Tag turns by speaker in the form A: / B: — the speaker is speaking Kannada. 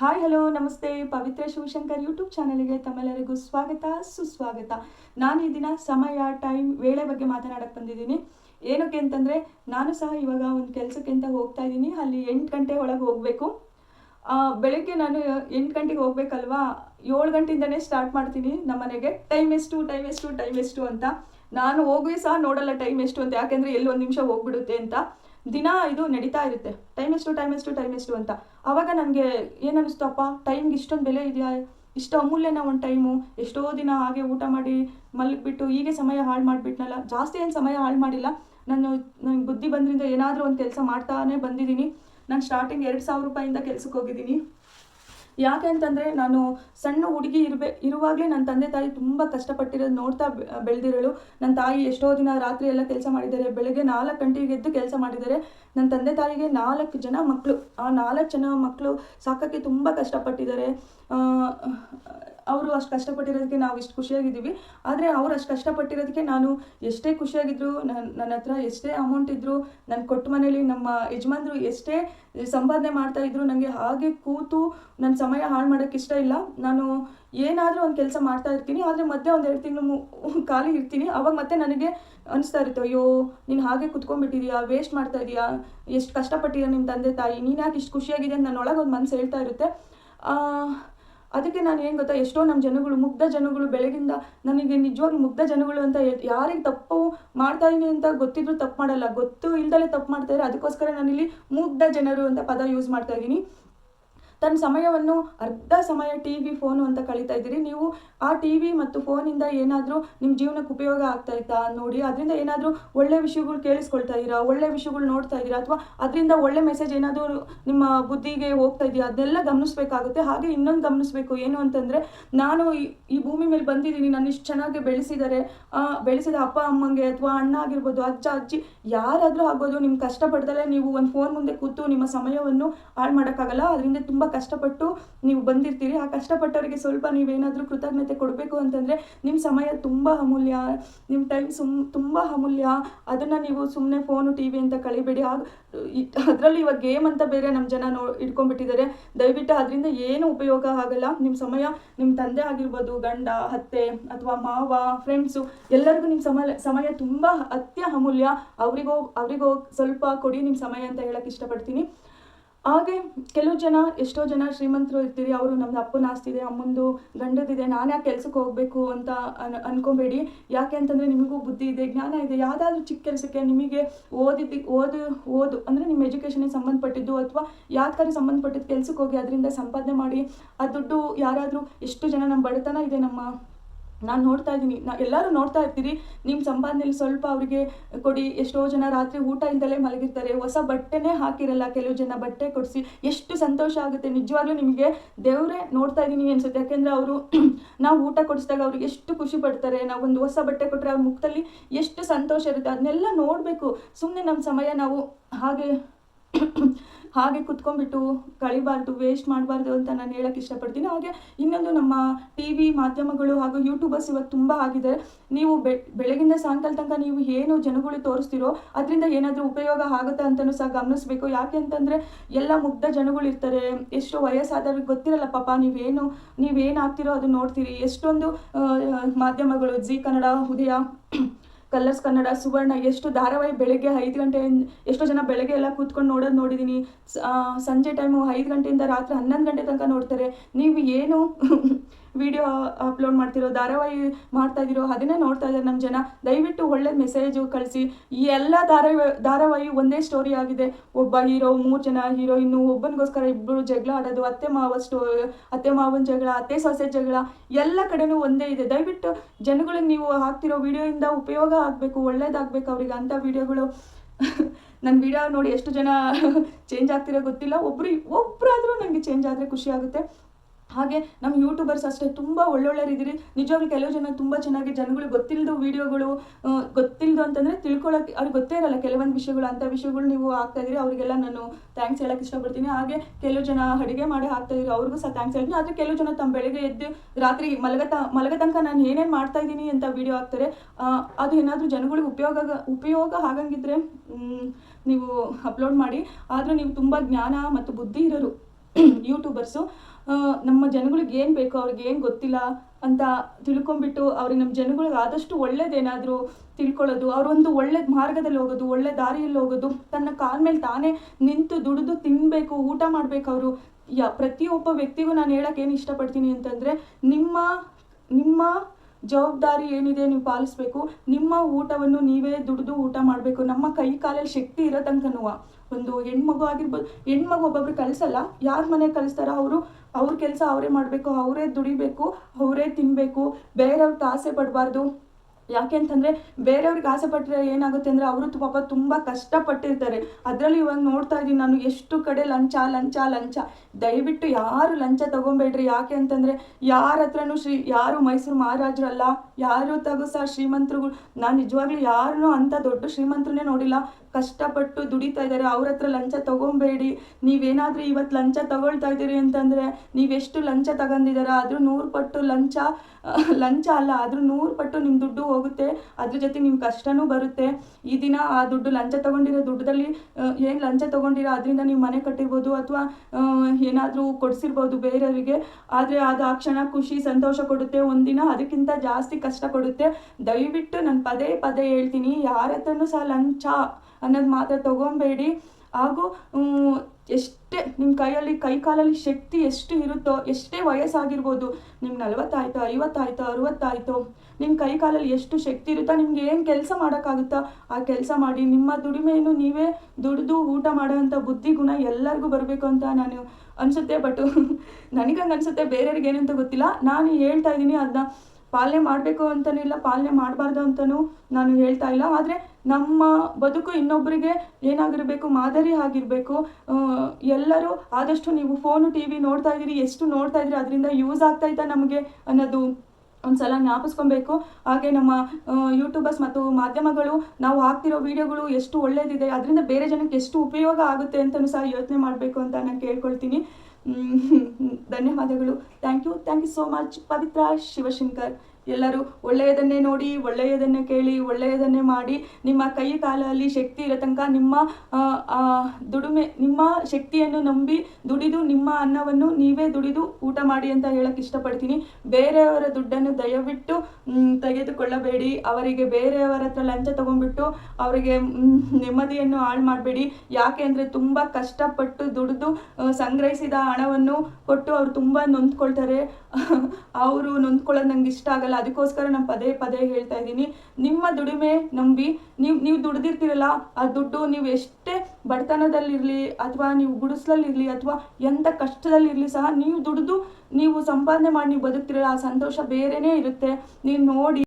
A: ಹಾಯ್ ಹಲೋ ನಮಸ್ತೆ. ಪವಿತ್ರ ಶಿವಶಂಕರ್ ಯೂಟ್ಯೂಬ್ ಚಾನಲ್ಗೆ ತಮ್ಮೆಲ್ಲರಿಗೂ ಸ್ವಾಗತ, ಸುಸ್ವಾಗತ. ನಾನು ಈ ದಿನ ಸಮಯ ಟೈಮ್ ವೇಳೆ ಬಗ್ಗೆ ಮಾತನಾಡಕ್ಕೆ ಬಂದಿದ್ದೀನಿ. ಏನಕ್ಕೆ ಅಂತಂದರೆ, ನಾನು ಸಹ ಇವಾಗ ಒಂದು ಕೆಲಸಕ್ಕೆ ಅಂತ ಹೋಗ್ತಾ ಇದ್ದೀನಿ. ಅಲ್ಲಿ ಎಂಟು ಗಂಟೆ ಒಳಗೆ ಹೋಗಬೇಕು. ಬೆಳಗ್ಗೆ ನಾನು ಎಂಟು ಗಂಟೆಗೆ ಹೋಗ್ಬೇಕಲ್ವಾ? ಏಳು ಗಂಟೆಯಿಂದನೇ ಸ್ಟಾರ್ಟ್ ಮಾಡ್ತೀನಿ ನಮ್ಮ ಮನೆಗೆ ಟೈಮ್ ಎಷ್ಟು ಟೈಮ್ ಎಷ್ಟು ಟೈಮ್ ಎಷ್ಟು ಅಂತ. ನಾನು ಹೋಗಿ ಸಹ ನೋಡಲ್ಲ ಟೈಮ್ ಎಷ್ಟು ಅಂತ. ಯಾಕೆಂದರೆ ಎಲ್ಲಿ ಒಂದು ನಿಮಿಷ ಹೋಗ್ಬಿಡುತ್ತೆ ಅಂತ. ದಿನ ಇದು ನಡೀತಾ ಇರುತ್ತೆ. ಟೈಮ್ ಎಷ್ಟು ಟೈಮ್ ಎಷ್ಟು ಟೈಮ್ ಎಷ್ಟು ಅಂತ. ಆವಾಗ ನನಗೆ ಏನನ್ನಿಸ್ತಪ್ಪ ಟೈಮ್ಗೆ ಇಷ್ಟೊಂದು ಬೆಲೆ ಇದೆಯಾ? ಇಷ್ಟು ಅಮೂಲ್ಯನ ಒಂದು ಟೈಮು ಎಷ್ಟೋ ದಿನ ಹಾಗೆ ಊಟ ಮಾಡಿ ಮಲಗಿಬಿಟ್ಟು ಹೀಗೆ ಸಮಯ ಹಾಳು ಮಾಡಿಬಿಟ್ನಲ್ಲ? ಜಾಸ್ತಿ ಏನು ಸಮಯ ಹಾಳು ಮಾಡಿಲ್ಲ? ನಾನು ನನಗೆ ಬುದ್ಧಿ ಬಂದ್ರಿಂದ ಏನಾದರೂ ಒಂದು ಕೆಲಸ ಮಾಡ್ತಾನೆ ಬಂದಿದ್ದೀನಿ. ನಾನು ಸ್ಟಾರ್ಟಿಂಗ್ ಎರಡು ಸಾವಿರ ರೂಪಾಯಿಂದ ಕೆಲ್ಸಕ್ಕೆ ಹೋಗಿದ್ದೀನಿ. ಯಾಕೆ ಅಂತಂದರೆ, ನಾನು ಸಣ್ಣ ಹುಡುಗಿ ಇರಬೇ, ಇರುವಾಗಲೇ ನನ್ನ ತಂದೆ ತಾಯಿ ತುಂಬ ಕಷ್ಟಪಟ್ಟಿರೋದು ನೋಡ್ತಾ ಬೆಳೆದಿರಳು. ನನ್ನ ತಾಯಿ ಎಷ್ಟೋ ದಿನ ರಾತ್ರಿ ಎಲ್ಲ ಕೆಲಸ ಮಾಡಿದ್ದಾರೆ. ಬೆಳಗ್ಗೆ ನಾಲ್ಕು ಗಂಟೆಗೆ ಎದ್ದು ಕೆಲಸ ಮಾಡಿದ್ದಾರೆ. ನನ್ನ ತಂದೆ ತಾಯಿಗೆ ನಾಲ್ಕು ಜನ ಮಕ್ಕಳು. ಆ ನಾಲ್ಕು ಜನ ಮಕ್ಕಳು ಸಾಕೋಕ್ಕೆ ತುಂಬ ಕಷ್ಟಪಟ್ಟಿದ್ದಾರೆ. ಅವರು ಅಷ್ಟು ಕಷ್ಟಪಟ್ಟಿರೋದಕ್ಕೆ ನಾವು ಇಷ್ಟು ಖುಷಿಯಾಗಿದ್ದೀವಿ. ಆದರೆ ಅವ್ರು ಅಷ್ಟು ಕಷ್ಟಪಟ್ಟಿರೋದಕ್ಕೆ ನಾನು ಎಷ್ಟೇ ಖುಷಿಯಾಗಿದ್ದರು ನನ್ನ ನನ್ನ ಹತ್ರ ಎಷ್ಟೇ ಅಮೌಂಟ್ ಇದ್ದರೂ ನಾನು ಕೊಟ್ಟ ಮನೇಲಿ ನಮ್ಮ ಯಜಮಾನ್ರು ಎಷ್ಟೇ ಸಂಪಾದನೆ ಮಾಡ್ತಾ ಇದ್ರು ನನಗೆ ಹಾಗೆ ಕೂತು ನನ್ನ ಸಮಯ ಹಾಳು ಮಾಡೋಕ್ಕೆ ಇಷ್ಟ ಇಲ್ಲ. ನಾನು ಏನಾದರೂ ಒಂದು ಕೆಲಸ ಮಾಡ್ತಾ ಇರ್ತೀನಿ. ಆದರೆ ಮತ್ತೆ ಒಂದು ಎರಡು ತಿಂಗಳು ಖಾಲಿ ಇರ್ತೀನಿ. ಅವಾಗ ಮತ್ತೆ ನನಗೆ ಅನಿಸ್ತಾ ಇರುತ್ತೆ, ಅಯ್ಯೋ, ನೀನು ಹಾಗೆ ಕುತ್ಕೊಂಡ್ಬಿಟ್ಟಿದ್ಯಾ ವೇಸ್ಟ್ ಮಾಡ್ತಾ ಇದೀಯಾ, ಎಷ್ಟು ಕಷ್ಟಪಟ್ಟಿರೋ ನಿಮ್ಮ ತಂದೆ ತಾಯಿ, ನೀನು ಯಾಕೆ ಇಷ್ಟು ಖುಷಿಯಾಗಿದೆ ಅಂತ ನನ್ನೊಳಗೆ ಒಂದು ಮನಸ್ಸು ಹೇಳ್ತಾ ಇರುತ್ತೆ. ಅದಕ್ಕೆ ನಾನು ಏನು ಗೊತ್ತಾ, ಎಷ್ಟೋ ನಮ್ಮ ಜನಗಳು, ಮುಗ್ಧ ಜನಗಳು ಬೆಳಗಿಂದ ನನಗೆ ನಿಜವಾಗ್ಲೂ ಮುಗ್ಧ ಜನಗಳು ಅಂತ ಯಾರಿಗೆ ತಪ್ಪು ಮಾಡ್ತಾ ಅಂತ ಗೊತ್ತಿದ್ರು ತಪ್ಪು ಮಾಡಲ್ಲ, ಗೊತ್ತು ಇಲ್ದಲೇ ತಪ್ಪು ಮಾಡ್ತಾರೆ ಅದಕ್ಕೋಸ್ಕರ ನಾನಿಲ್ಲಿ ಮುಗ್ಧ ಜನರು ಅಂತ ಪದ ಯೂಸ್ ಮಾಡ್ತಾ ಇದ್ದೀನಿ ತನ್ನ ಸಮಯವನ್ನು ಅರ್ಧ ಸಮಯ ಟಿ ವಿ ಫೋನು ಅಂತ ಕಳೀತಾ ಇದ್ದೀರಿ. ನೀವು ಆ ಟಿ ವಿ ಮತ್ತು ಫೋನಿಂದ ಏನಾದರೂ ನಿಮ್ಮ ಜೀವನಕ್ಕೆ ಉಪಯೋಗ ಆಗ್ತಾ ಇತ್ತಾ ನೋಡಿ. ಅದರಿಂದ ಏನಾದರೂ ಒಳ್ಳೆ ವಿಷಯಗಳು ಕೇಳಿಸ್ಕೊಳ್ತಾ ಇದ್ದೀರಾ? ಒಳ್ಳೆ ವಿಷಯಗಳು ನೋಡ್ತಾ ಇದ್ದೀರಾ? ಅಥವಾ ಅದರಿಂದ ಒಳ್ಳೆ ಮೆಸೇಜ್ ಏನಾದರೂ ನಿಮ್ಮ ಬುದ್ಧಿಗೆ ಹೋಗ್ತಾ ಇದೆಯಾ ಅದನ್ನೆಲ್ಲ ಗಮನಿಸಬೇಕಾಗುತ್ತೆ. ಹಾಗೆ ಇನ್ನೊಂದು ಗಮನಿಸಬೇಕು ಏನು ಅಂತಂದರೆ ನಾನು ಈ ಭೂಮಿ ಮೇಲೆ ಬಂದಿದ್ದೀನಿ. ನಾನು ಇಷ್ಟು ಚೆನ್ನಾಗಿ ಬೆಳೆಸಿದ್ದಾರೆ. ಆ, ಬೆಳೆಸಿದ ಅಪ್ಪ ಅಮ್ಮಂಗೆ ಅಥವಾ ಅಣ್ಣ ಆಗಿರ್ಬೋದು ಅಜ್ಜ ಅಜ್ಜಿ ಯಾರಾದರೂ ಆಗ್ಬೋದು ನಿಮ್ಮ ಕಷ್ಟಪಡ್ದಲೇ ನೀವು ಒಂದು ಫೋನ್ ಮುಂದೆ ಕೂತು ನಿಮ್ಮ ಸಮಯವನ್ನು ಹಾಳು ಮಾಡೋಕ್ಕಾಗಲ್ಲ. ಅದರಿಂದ ತುಂಬ ಕಷ್ಟಪಟ್ಟು ನೀವು ಬಂದಿರ್ತೀರಿ. ಆ ಕಷ್ಟಪಟ್ಟವರಿಗೆ ಸ್ವಲ್ಪ ನೀವೇನಾದರೂ ಕೃತಜ್ಞತೆ ಕೊಡಬೇಕು ಅಂತಂದರೆ ನಿಮ್ಮ ಸಮಯ ತುಂಬ ಅಮೂಲ್ಯ. ನಿಮ್ಮ ಟೈಮ್ ಸುಮ್ ತುಂಬ ಅಮೂಲ್ಯ. ಅದನ್ನು ನೀವು ಸುಮ್ಮನೆ ಫೋನು ಟಿ ವಿ ಅಂತ ಕಳಿಬೇಡಿ. ಆಗ ಅದರಲ್ಲಿ ಇವಾಗ ಗೇಮ್ ಅಂತ ಬೇರೆ ನಮ್ಮ ಜನ ನೋ ಇಟ್ಕೊಂಡ್ಬಿಟ್ಟಿದ್ದಾರೆ. ದಯವಿಟ್ಟು ಅದರಿಂದ ಏನು ಉಪಯೋಗ ಆಗಲ್ಲ. ನಿಮ್ಮ ಸಮಯ ನಿಮ್ಮ ತಂದೆ ಆಗಿರ್ಬೋದು, ಗಂಡ, ಅತ್ತೆ ಅಥವಾ ಮಾವ ಫ್ರೆಂಡ್ಸು ಎಲ್ಲರಿಗೂ ನಿಮ್ಮ ಸಮಯ ಸಮಯ ತುಂಬ ಅತ್ಯ ಅಮೂಲ್ಯ ಅವರಿಗೋ ಅವರಿಗೋ ಸ್ವಲ್ಪ ಕೊಡಿ ನಿಮ್ಮ ಸಮಯ ಅಂತ ಹೇಳಕ್ಕೆ ಇಷ್ಟಪಡ್ತೀನಿ. ಹಾಗೆ ಕೆಲವು ಜನ, ಎಷ್ಟೋ ಜನ ಶ್ರೀಮಂತರು ಇರ್ತೀರಿ, ಅವರು ನಮ್ಮ ಅಪ್ಪನ ಆಸ್ತಿ ಇದೆ, ಅಮ್ಮಂದು ಗಂಡದಿದೆ, ನಾನು ಯಾಕೆ ಕೆಲಸಕ್ಕೆ ಹೋಗಬೇಕು ಅಂತ ಅನ್, ಅನ್ಕೊಬೇಡಿ. ಯಾಕೆ ಅಂತಂದರೆ ನಿಮಗೂ ಬುದ್ಧಿ ಇದೆ, ಜ್ಞಾನ ಇದೆ, ಯಾವುದಾದ್ರೂ ಚಿಕ್ಕ ಕೆಲಸಕ್ಕೆ ನಿಮಗೆ ಓದಿದ್ದು, ಓದು ಓದು ಅಂದರೆ ನಿಮ್ಮ ಎಜುಕೇಷನ್ಗೆ ಸಂಬಂಧಪಟ್ಟಿದ್ದು ಅಥವಾ ಯಾವ್ದಕ್ಕಾದ್ರೂ ಸಂಬಂಧಪಟ್ಟಿದ್ದು ಕೆಲಸಕ್ಕೆ ಹೋಗಿ ಅದರಿಂದ ಸಂಪಾದನೆ ಮಾಡಿ, ಆ ದುಡ್ಡು ಯಾರಾದರೂ, ಎಷ್ಟು ಜನ ನಮ್ಮ ಬಡತನ ಇದೆ ನಮ್ಮ ನಾನು ನೋಡ್ತಾ ಇದ್ದೀನಿ. ನಾ ಎಲ್ಲರೂ ನೋಡ್ತಾ ಇರ್ತೀರಿ. ನಿಮ್ಮ ಸಂಪಾದನೆಯಲ್ಲಿ ಸ್ವಲ್ಪ ಅವರಿಗೆ ಕೊಡಿ. ಎಷ್ಟೋ ಜನ ರಾತ್ರಿ ಊಟ ಇಂದಲೇ ಮಲಗಿರ್ತಾರೆ. ಹೊಸ ಬಟ್ಟೆನೇ ಹಾಕಿರಲ್ಲ ಕೆಲವು ಜನ ಬಟ್ಟೆ ಕೊಡಿಸಿ. ಎಷ್ಟು ಸಂತೋಷ ಆಗುತ್ತೆ. ನಿಜವಾಗ್ಲೂ ನಿಮಗೆ ದೇವರೇ ನೋಡ್ತಾ ಇದ್ದೀನಿ ಅನ್ಸುತ್ತೆ. ಯಾಕೆಂದರೆ ಅವರು ನಾವು ಊಟ ಕೊಡಿಸಿದಾಗ ಅವ್ರಿಗೆ ಎಷ್ಟು ಖುಷಿ ಪಡ್ತಾರೆ. ನಾವು ಒಂದು ಹೊಸ ಬಟ್ಟೆ ಕೊಟ್ಟರೆ ಅವ್ರ ಮುಖದಲ್ಲಿ ಎಷ್ಟು ಸಂತೋಷ ಇರುತ್ತೆ. ಅದನ್ನೆಲ್ಲ ನೋಡಬೇಕು. ಸುಮ್ಮನೆ ನಮ್ಮ ಸಮಯ ನಾವು ಹಾಗೆ ಹಾಗೆ ಕುತ್ಕೊಂಡ್ಬಿಟ್ಟು ಕಳಿಬಾರ್ದು ವೇಸ್ಟ್ ಮಾಡಬಾರ್ದು ಅಂತ ನಾನು ಹೇಳಕ್ಕೆ ಇಷ್ಟಪಡ್ತೀನಿ. ಹಾಗೆ ಇನ್ನೊಂದು ನಮ್ಮ ಟಿ ವಿ ಮಾಧ್ಯಮಗಳು ಹಾಗೂ ಯೂಟ್ಯೂಬರ್ಸ್ ಇವಾಗ ತುಂಬ ಆಗಿದೆ. ನೀವು ಬೆ, ಬೆಳಗಿಂದ ಸಾಯಂಕಾಲ ತನಕ ನೀವು ಏನು ಜನಗಳು ತೋರಿಸ್ತಿರೋ ಅದರಿಂದ ಏನಾದರೂ ಉಪಯೋಗ ಆಗುತ್ತಾ ಅಂತಲೂ ಸಹ ಗಮನಿಸಬೇಕು. ಯಾಕೆ ಅಂತಂದರೆ ಎಲ್ಲ ಮುಗ್ಧ ಜನಗಳು ಇರ್ತಾರೆ. ಎಷ್ಟೋ ವಯಸ್ಸಾದವ್ರಿಗೆ ಗೊತ್ತಿರಲ್ಲ, ಪಾಪ ನೀವೇನು ನೀವೇನು ಆಗ್ತಿರೋ ಅದು ನೋಡ್ತೀರಿ. ಎಷ್ಟೊಂದು ಮಾಧ್ಯಮಗಳು, ಜಿ ಕನ್ನಡ, ಉದಯ ಕಲರ್ಸ್ ಕನ್ನಡ, ಸುವರ್ಣ, ಎಷ್ಟು ಧಾರಾವಾಹಿ ಬೆಳಗ್ಗೆ ಐದು ಗಂಟೆ ಎಷ್ಟೋ ಜನ ಬೆಳಗ್ಗೆ ಎಲ್ಲ ಕೂತ್ಕೊಂಡು ನೋಡೋದು ನೋಡಿದ್ದೀನಿ ಸಂಜೆ ಟೈಮು ಐದು ಗಂಟೆಯಿಂದ ರಾತ್ರಿ ಹನ್ನೊಂದು ಗಂಟೆ ತನಕ ನೋಡ್ತಾರೆ. ನೀವು ಏನು ವಿಡಿಯೋ ಅಪ್ಲೋಡ್ ಮಾಡ್ತಿರೋ, ಧಾರಾವಾಹಿ ಮಾಡ್ತಾ ಇದ್ದೀರೋ ಅದನ್ನೇ ನೋಡ್ತಾ ಇದ್ದಾರೆ ನಮ್ಮ ಜನ. ದಯವಿಟ್ಟು ಒಳ್ಳೆ ಮೆಸೇಜು ಕಳಿಸಿ. ಈ ಎಲ್ಲ ಧಾರಾವಾಹಿ ಧಾರಾವಾಹಿ ಒಂದೇ ಸ್ಟೋರಿ ಆಗಿದೆ. ಒಬ್ಬ ಹೀರೋ ಮೂರು ಜನ ಹೀರೋ ಇನ್ನು ಒಬ್ಬನಿಗೋಸ್ಕರ ಇಬ್ಬರು ಜಗಳ ಆಡೋದು, ಅತ್ತೆ ಮಾವ ಸ್ಟೋ ಅತ್ತೆ ಮಾವನ ಜಗಳ, ಅತ್ತೆ ಸೊಸೆ ಜಗಳ, ಎಲ್ಲ ಕಡೆನೂ ಒಂದೇ ಇದೆ. ದಯವಿಟ್ಟು ಜನಗಳಿಗೆ ನೀವು ಹಾಕ್ತಿರೋ ವಿಡಿಯೋಯಿಂದ ಉಪಯೋಗ ಆಗಬೇಕು, ಒಳ್ಳೇದಾಗಬೇಕು ಅವ್ರಿಗೆ ಅಂಥ ವಿಡಿಯೋಗಳು ನನ್ನ ವಿಡಿಯೋ ನೋಡಿ ಎಷ್ಟು ಜನ ಚೇಂಜ್ ಆಗ್ತಿರೋ ಗೊತ್ತಿಲ್ಲ. ಒಬ್ರು ಒಬ್ಬರಾದರೂ ನನಗೆ ಚೇಂಜ್ ಆದರೆ ಖುಷಿ ಆಗುತ್ತೆ. ಹಾಗೆ ನಮ್ಮ ಯೂಟ್ಯೂಬರ್ಸ್ ಅಷ್ಟೇ ತುಂಬ ಒಳ್ಳೊಳ್ಳೆರಿದ್ದೀರಿ ನಿಜವಾಗ್ಲೂ ಕೆಲವು ಜನ ತುಂಬ ಚೆನ್ನಾಗಿ ಜನಗಳು ಗೊತ್ತಿಲ್ಲದ ವೀಡಿಯೋಗಳು ಗೊತ್ತಿಲ್ಲದು ಅಂತಂದರೆ ತಿಳ್ಕೊಳ್ಳೋಕೆ ಅವ್ರಿಗೆ ಗೊತ್ತೇ ಇರಲ್ಲ ಕೆಲವೊಂದು ವಿಷಯಗಳು, ಅಂಥ ವಿಷಯಗಳು ನೀವು ಇದ್ದೀರಿ, ಅವರಿಗೆಲ್ಲ ನಾನು ಥ್ಯಾಂಕ್ಸ್ ಹೇಳಕ್ಕೆ ಇಷ್ಟಪಡ್ತೀನಿ. ಹಾಗೆ ಕೆಲವು ಜನ ಅಡುಗೆ ಮಾಡಿ ಹಾಕ್ತಾ ಇದ್ದೀರಿ, ಅವ್ರಿಗೂ ಸಹ ಥ್ಯಾಂಕ್ಸ್ ಹೇಳ್ತೀನಿ. ಆದರೆ ಕೆಲವು ಜನ ತಮ್ಮ ಬೆಳಗ್ಗೆ ಎದ್ದು ರಾತ್ರಿ ಮಲಗತ ಮಲಗತನಕ ನಾನು ಏನೇನು ಮಾಡ್ತಾ ಇದ್ದೀನಿ ಅಂತ ವೀಡಿಯೋ ಹಾಕ್ತಾರೆ ಅದು ಏನಾದರೂ ಜನಗಳಿಗೆ ಉಪಯೋಗ ಉಪಯೋಗ ಆಗಂಗಿದ್ರೆ ನೀವು ಅಪ್ಲೋಡ್ ಮಾಡಿ. ಆದರೂ ನೀವು ತುಂಬ ಜ್ಞಾನ ಮತ್ತು ಬುದ್ಧಿ ಇರೋರು ಯೂಟ್ಯೂಬರ್ಸು ನಮ್ಮ ಜನಗಳಿಗೆ ಏನು ಬೇಕು ಅವ್ರಿಗೆ ಏನು ಗೊತ್ತಿಲ್ಲ ಅಂತ ತಿಳ್ಕೊಂಬಿಟ್ಟು ಅವ್ರಿಗೆ ನಮ್ಮ ಜನಗಳಿಗೆ ಆದಷ್ಟು ಒಳ್ಳೇದೇನಾದರೂ ತಿಳ್ಕೊಳ್ಳೋದು ಅವರೊಂದು ಒಳ್ಳೆ ಮಾರ್ಗದಲ್ಲಿ ಹೋಗೋದು, ಒಳ್ಳೆ ದಾರಿಯಲ್ಲಿ ಹೋಗೋದು, ತನ್ನ ಕಾಲ ಮೇಲೆ ತಾನೇ ನಿಂತು ದುಡಿದು ತಿನ್ನಬೇಕು ಊಟ ಮಾಡಬೇಕು ಅವರು. ಯ, ಪ್ರತಿಯೊಬ್ಬ ವ್ಯಕ್ತಿಗೂ ನಾನು ಹೇಳಕ್ಕೆ ಏನು ಇಷ್ಟಪಡ್ತೀನಿ ಅಂತಂದರೆ ನಿಮ್ಮ ನಿಮ್ಮ ಜವಾಬ್ದಾರಿ ಏನಿದೆ ನೀವು ಪಾಲಿಸ್ಬೇಕು, ನಿಮ್ಮ ಊಟವನ್ನು ನೀವೇ ದುಡಿದು ಊಟ ಮಾಡಬೇಕು, ನಮ್ಮ ಕೈ ಕಾಲಲ್ಲಿ ಶಕ್ತಿ ಇರೋ ತನಕನೂ. ಒಂದು ಹೆಣ್ಮಗು ಆಗಿರ್ಬೋದು, ಹೆಣ್ಮಗು ಒಬ್ಬೊಬ್ರು ಕಲಿಸಲ್ಲ. ಯಾರ ಮನೆಗೆ ಕಲಿಸ್ತಾರೋ ಅವರು, ಅವ್ರ ಕೆಲಸ ಅವರೇ ಮಾಡಬೇಕು, ಅವರೇ ದುಡಿಬೇಕು, ಅವರೇ ತಿನ್ನಬೇಕು ಬೇರೆಯವ್ರಿಗೆ ಆಸೆ ಪಡಬಾರ್ದು. ಯಾಕೆ ಅಂತಂದರೆ, ಬೇರೆಯವ್ರಿಗೆ ಆಸೆ ಪಟ್ಟರೆ ಏನಾಗುತ್ತೆ ಅಂದರೆ ಅವರು ಪಾಪ ತುಂಬ ಕಷ್ಟಪಟ್ಟಿರ್ತಾರೆ. ಅದರಲ್ಲಿ ಇವಾಗ ನೋಡ್ತಾ ಇದ್ದೀನಿ ನಾನು ಎಷ್ಟು ಕಡೆ ಲಂಚ ಲಂಚ ಲಂಚ. ದಯವಿಟ್ಟು ಯಾರು ಲಂಚ ತಗೊಬೇಡ್ರಿ. ಯಾಕೆ ಅಂತಂದರೆ, ಯಾರ ಹತ್ರನೂ ಶ್ರೀ, ಯಾರು ಮೈಸೂರು ಮಹಾರಾಜರಲ್ಲ, ಯಾರು ತಗೋ ಸಹ ಶ್ರೀಮಂತರುಗಳು. ನಾನು ನಿಜವಾಗ್ಲೂ ಯಾರನ್ನೂ ಅಂಥ ದೊಡ್ಡ ಶ್ರೀಮಂತರನ್ನೇ ನೋಡಿಲ್ಲ. ಕಷ್ಟಪಟ್ಟು ದುಡಿತಾ ಇದ್ದಾರೆ, ಅವ್ರ ಹತ್ರ ಲಂಚ ತಗೊಬೇಡಿ, ನೀವೇನಾದರೂ ಇವತ್ತು ಲಂಚ ತಗೊಳ್ತಾ ಇದ್ದೀರಿ ಅಂತಂದರೆ ನೀವೆಷ್ಟು ಲಂಚ ತಗೊಂಡಿದ್ದೀರ? ಆದರೂ ನೂರು ಪಟ್ಟು ಲಂಚ ಲಂಚ ಅಲ್ಲ, ಆದರೂ ನೂರು ಪಟ್ಟು ನಿಮ್ಮ ದುಡ್ಡು ಹೋಗುತ್ತೆ, ಅದ್ರ ಜೊತೆ ನಿಮ್ಮ ಕಷ್ಟನೂ ಬರುತ್ತೆ. ಈ ದಿನ ಆ ದುಡ್ಡು ಲಂಚ ತಗೊಂಡಿರೋ ದುಡ್ಡಲ್ಲಿ ಏನು ಲಂಚ ತಗೊಂಡಿರೋ? ಅದರಿಂದ ನೀವು ಮನೆ ಕಟ್ಟಿರ್ಬೋದು ಅಥವಾ ಏನಾದರೂ ಕೊಡಿಸಿರ್ಬೋದು ಬೇರೆಯವರಿಗೆ. ಆದರೆ ಅದು ಆ ಕ್ಷಣ ಖುಷಿ, ಸಂತೋಷ ಕೊಡುತ್ತೆ ಒಂದಿನ ಅದಕ್ಕಿಂತ ಜಾಸ್ತಿ ಕಷ್ಟ ಕೊಡುತ್ತೆ. ದಯವಿಟ್ಟು ನಾನು ಪದೇ ಪದೇ ಹೇಳ್ತೀನಿ, ಯಾರ ಹತ್ರನೂ ಸಹ ಲಂಚ ಅನ್ನೋದು ಮಾತ್ರ ತಗೊಬೇಡಿ. ಹಾಗೂ ಎಷ್ಟೇ ನಿಮ್ಮ ಕೈಯಲ್ಲಿ, ಕೈ ಕಾಲಲ್ಲಿ ಶಕ್ತಿ ಎಷ್ಟು ಇರುತ್ತೋ, ಎಷ್ಟೇ ವಯಸ್ಸಾಗಿರ್ಬೋದು ನಿಮ್ಗೆ ನಲ್ವತ್ತಾಯ್ತು, ಐವತ್ತಾಯ್ತು, ಅರುವತ್ತಾಯ್ತು ನಿಮ್ಮ ಕೈ ಕಾಲಲ್ಲಿ ಎಷ್ಟು ಶಕ್ತಿ ಇರುತ್ತೋ, ನಿಮ್ಗೆ ಏನು ಕೆಲಸ ಮಾಡೋಕ್ಕಾಗುತ್ತೋ, ಆ ಕೆಲಸ ಮಾಡಿ, ನಿಮ್ಮ ದುಡಿಮೆಯನ್ನು ನೀವೇ ದುಡಿದು ಊಟ ಮಾಡೋವಂಥ ಬುದ್ಧಿ ಗುಣ ಎಲ್ಲರಿಗೂ ಬರಬೇಕು ಅಂತ ನಾನು ಅನಿಸುತ್ತೆ. ಬಟ್, ನನಗಂಗೆ ಅನಿಸುತ್ತೆ, ಬೇರೆಯವ್ರಿಗೆ ಏನಂತ ಗೊತ್ತಿಲ್ಲ. ನಾನು ಹೇಳ್ತಾ ಇದ್ದೀನಿ ಅದನ್ನ ಪಾಲನೆ ಮಾಡಬೇಕು ಅಂತಲೂ ಇಲ್ಲ, ಪಾಲನೆ ಮಾಡಬಾರ್ದು ಅಂತಲೂ ನಾನು ಹೇಳ್ತಾ ಇಲ್ಲ. ಆದರೆ ನಮ್ಮ ಬದುಕು ಇನ್ನೊಬ್ಬರಿಗೆ ಏನಾಗಿರಬೇಕು, ಮಾದರಿ ಆಗಿರಬೇಕು. ಎಲ್ಲರೂ ಆದಷ್ಟು ನೀವು ಫೋನು ಟಿ ವಿ ನೋಡ್ತಾ ಇದ್ದೀರಿ, ಎಷ್ಟು ನೋಡ್ತಾ ಇದ್ದೀರಿ, ಅದರಿಂದ ಯೂಸ್ ಆಗ್ತಾಯ್ತಾ ನಮಗೆ ಅನ್ನೋದು ಒಂದ್ಸಲ ಜ್ಞಾಪಿಸ್ಕೊಬೇಕು. ಹಾಗೆ ನಮ್ಮ ಯೂಟ್ಯೂಬರ್ಸ್ ಮತ್ತು ಮಾಧ್ಯಮಗಳು ನಾವು ಹಾಕ್ತಿರೋ ವಿಡಿಯೋಗಳು ಎಷ್ಟು ಒಳ್ಳೇದಿದೆ, ಅದರಿಂದ ಬೇರೆ ಜನಕ್ಕೆ ಎಷ್ಟು ಉಪಯೋಗ ಆಗುತ್ತೆ ಅಂತಲೂ ಸಹ ಯೋಚನೆ ಮಾಡಬೇಕು ಅಂತ ನಾನು ಕೇಳ್ಕೊಳ್ತೀನಿ. ಧನ್ಯವಾದಗಳು. Thank you thank you so much Pavithra Shivashankar. ಎಲ್ಲರೂ ಒಳ್ಳೆಯದನ್ನೇ ನೋಡಿ, ಒಳ್ಳೆಯದನ್ನೇ ಕೇಳಿ, ಒಳ್ಳೆಯದನ್ನೇ ಮಾಡಿ, ನಿಮ್ಮ ಕೈ ಕಾಲಲ್ಲಿ ಶಕ್ತಿ ಇರೋ ತನಕ ನಿಮ್ಮ ದುಡಿಮೆ, ನಿಮ್ಮ ಶಕ್ತಿಯನ್ನು ನಂಬಿ ದುಡಿದು ನಿಮ್ಮ ಅನ್ನವನ್ನು ನೀವೇ ದುಡಿದು ಊಟ ಮಾಡಿ ಅಂತ ಹೇಳಕ್ಕೆ ಇಷ್ಟಪಡ್ತೀನಿ. ಬೇರೆಯವರ ದುಡ್ಡನ್ನು ದಯವಿಟ್ಟು ತೆಗೆದುಕೊಳ್ಳಬೇಡಿ. ಅವರಿಗೆ ಬೇರೆಯವರ ಹತ್ರ ಲಂಚ ತಗೊಂಡ್ಬಿಟ್ಟು ಅವರಿಗೆ ನೆಮ್ಮದಿಯನ್ನು ಹಾಳು ಮಾಡಬೇಡಿ. ಯಾಕೆ ಅಂದರೆ ತುಂಬ ಕಷ್ಟಪಟ್ಟು ದುಡಿದು ಸಂಗ್ರಹಿಸಿದ ಹಣವನ್ನು ಕೊಟ್ಟು ಅವರು ತುಂಬ ನೊಂದ್ಕೊಳ್ತಾರೆ. ಅವರು ನೊಂದ್ಕೊಳ್ಳೋದು ನಂಗೆ ಇಷ್ಟ ಆಗಲ್ಲ, ಅದಕ್ಕೋಸ್ಕರ ನಾನು ಪದೇ ಪದೇ ಹೇಳ್ತಾ ಇದ್ದೀನಿ. ನಿಮ್ಮ ದುಡಿಮೆ ನಂಬಿ, ನೀವು ನೀವು ದುಡ್ದಿರ್ತೀರಲ್ಲ, ಆ ದುಡ್ಡು ನೀವು ಎಷ್ಟೇ ಬಡತನದಲ್ಲಿರಲಿ ಅಥವಾ ನೀವು ಗುಡಿಸ್ಲಲ್ಲಿರಲಿ ಅಥವಾ ಎಂಥ ಕಷ್ಟದಲ್ಲಿರಲಿ ಸಹ, ನೀವು ದುಡಿದು ನೀವು ಸಂಪಾದನೆ ಮಾಡಿ ನೀವು ಬದುಕ್ತಿರಲ್ಲ, ಆ ಸಂತೋಷ ಬೇರೆನೇ ಇರುತ್ತೆ. ನೀವು ನೋಡಿ